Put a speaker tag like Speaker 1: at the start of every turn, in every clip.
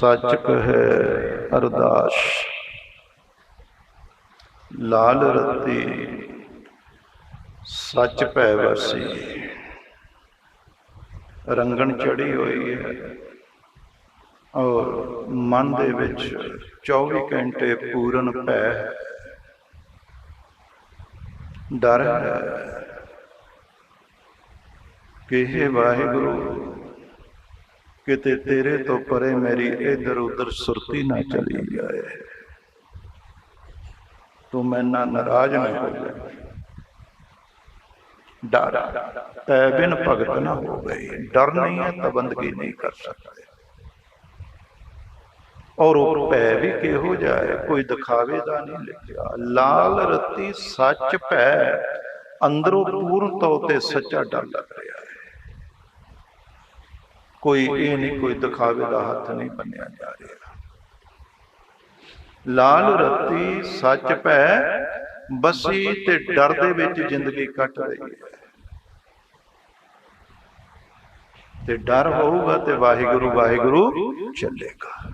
Speaker 1: ਸੱਚ ਕਹੈ ਅਰਦਾਸ। ਲਾਲ ਰਤੀ ਸੱਚ ਭੈ ਵਸੀ ਰੰਗਣ ਚੜੀ ਹੋਈ ਹੈ। ਔਰ ਮਨ ਦੇ ਵਿੱਚ 24 ਘੰਟੇ ਪੂਰਨ ਭੈ ਹੈ। ਡਰ ਹੈ। ਕਿ ਇਹ ਵਾਹਿਗੁਰੂ ਕਿਤੇ ਤੇਰੇ ਤੋਂ ਪਰੇ ਮੇਰੀ ਇਧਰ ਉਧਰ ਸੁਰਤੀ ਨਾ ਚਲੀ ਜਾਏ। ਤੂੰ ਮੈਨਾਂ ਨਾਰਾਜ਼ ਨਾ ਹੋ ਜਾ। ਡਰ, ਤੈ ਬਿਨ ਭਗਤ ਨਾ ਹੋ ਗਈ ਡਰ ਨਹੀਂ ਹੈ ਤਾਂ ਬੰਦਗੀ ਨਹੀਂ ਕਰ ਸਕਦੇ। ਔਰ ਉਹ ਭੈ ਵੀ ਕਿਹੋ ਜਿਹਾ ਕੋਈ ਦਿਖਾਵੇ ਦਾ ਨਹੀਂ ਲਿਖਿਆ। ਲਾਲ ਰਤੀ ਸੱਚ ਭੈ, ਅੰਦਰੋਂ ਪੂਰਨ ਤੌਰ ਤੇ ਸੱਚਾ ਡਰ ਲੱਗ ਕੋਈ ਇਹ ਨਹੀਂ ਕੋਈ ਦਿਖਾਵੇ ਦਾ ਹੱਥ ਨਹੀਂ ਬੰਨਿਆ ਜਾ ਰਿਹਾ। ਲਾਲ ਰਤੀ ਸੱਚ ਭੈ ਬਸੀ ਤੇ ਡਰ ਦੇ ਵਿੱਚ ਜ਼ਿੰਦਗੀ ਕੱਟ ਰਹੀ ਹੈ। ਤੇ ਡਰ ਹੋਊਗਾ ਤੇ ਵਾਹਿਗੁਰੂ ਵਾਹਿਗੁਰੂ ਚੱਲੇਗਾ।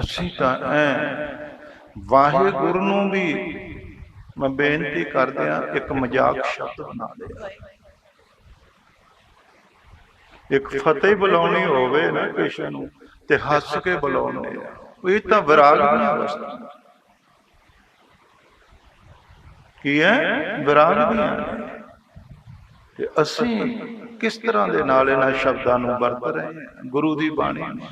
Speaker 1: ਅਸੀਂ ਤਾਂ ਐ ਵਾਹਿਗੁਰੂ ਨੂੰ ਵੀ ਮੈਂ ਬੇਨਤੀ ਕਰਦਿਆਂ ਇੱਕ ਮਜ਼ਾਕ ਸ਼ਬਦ ਬਣਾ ਲਿਆ। ਇੱਕ ਫਤਿਹ ਬੁਲਾਉਣੀ ਹੋਵੇ ਨਾ ਕਿਸੇ ਨੂੰ ਤੇ ਹੱਸ ਕੇ ਬੁਲਾਉਣੇ ਆ ਇਹ ਤਾਂ ਵਿਰਾਗ ਦੀ ਅਵਸਥਾ ਕੀ ਹੈ? ਵਿਰਾਗ ਨੇ। ਤੇ ਅਸੀਂ ਕਿਸ ਤਰ੍ਹਾਂ ਦੇ ਨਾਲ ਇਹਨਾਂ ਸ਼ਬਦਾਂ ਨੂੰ ਵਰਤ ਰਹੇ ਹਾਂ? ਗੁਰੂ ਦੀ ਬਾਣੀ ਨੂੰ।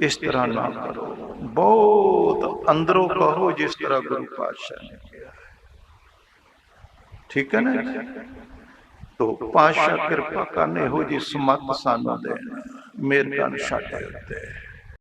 Speaker 1: ਇਸ ਤਰ੍ਹਾਂ ਨਾ ਕਰੋ। ਬਹੁਤ ਅੰਦਰੋਂ ਕਹੋ ਜਿਸ ਤਰ੍ਹਾਂ ਗੁਰੂ ਪਾਤਸ਼ਾਹ ਨੇ ਕਿਹਾ। ਠੀਕ ਹੈ ਨਾ? ਤੋ ਪਾਤਸ਼ਾਹ ਕਿਰਪਾ ਕਰਨ ਇਹੋ ਜੀ ਸਮਤ ਸਾਨੂੰ ਦੇਣ ਮੇਰ ਕਰਨ ਸਾਡੇ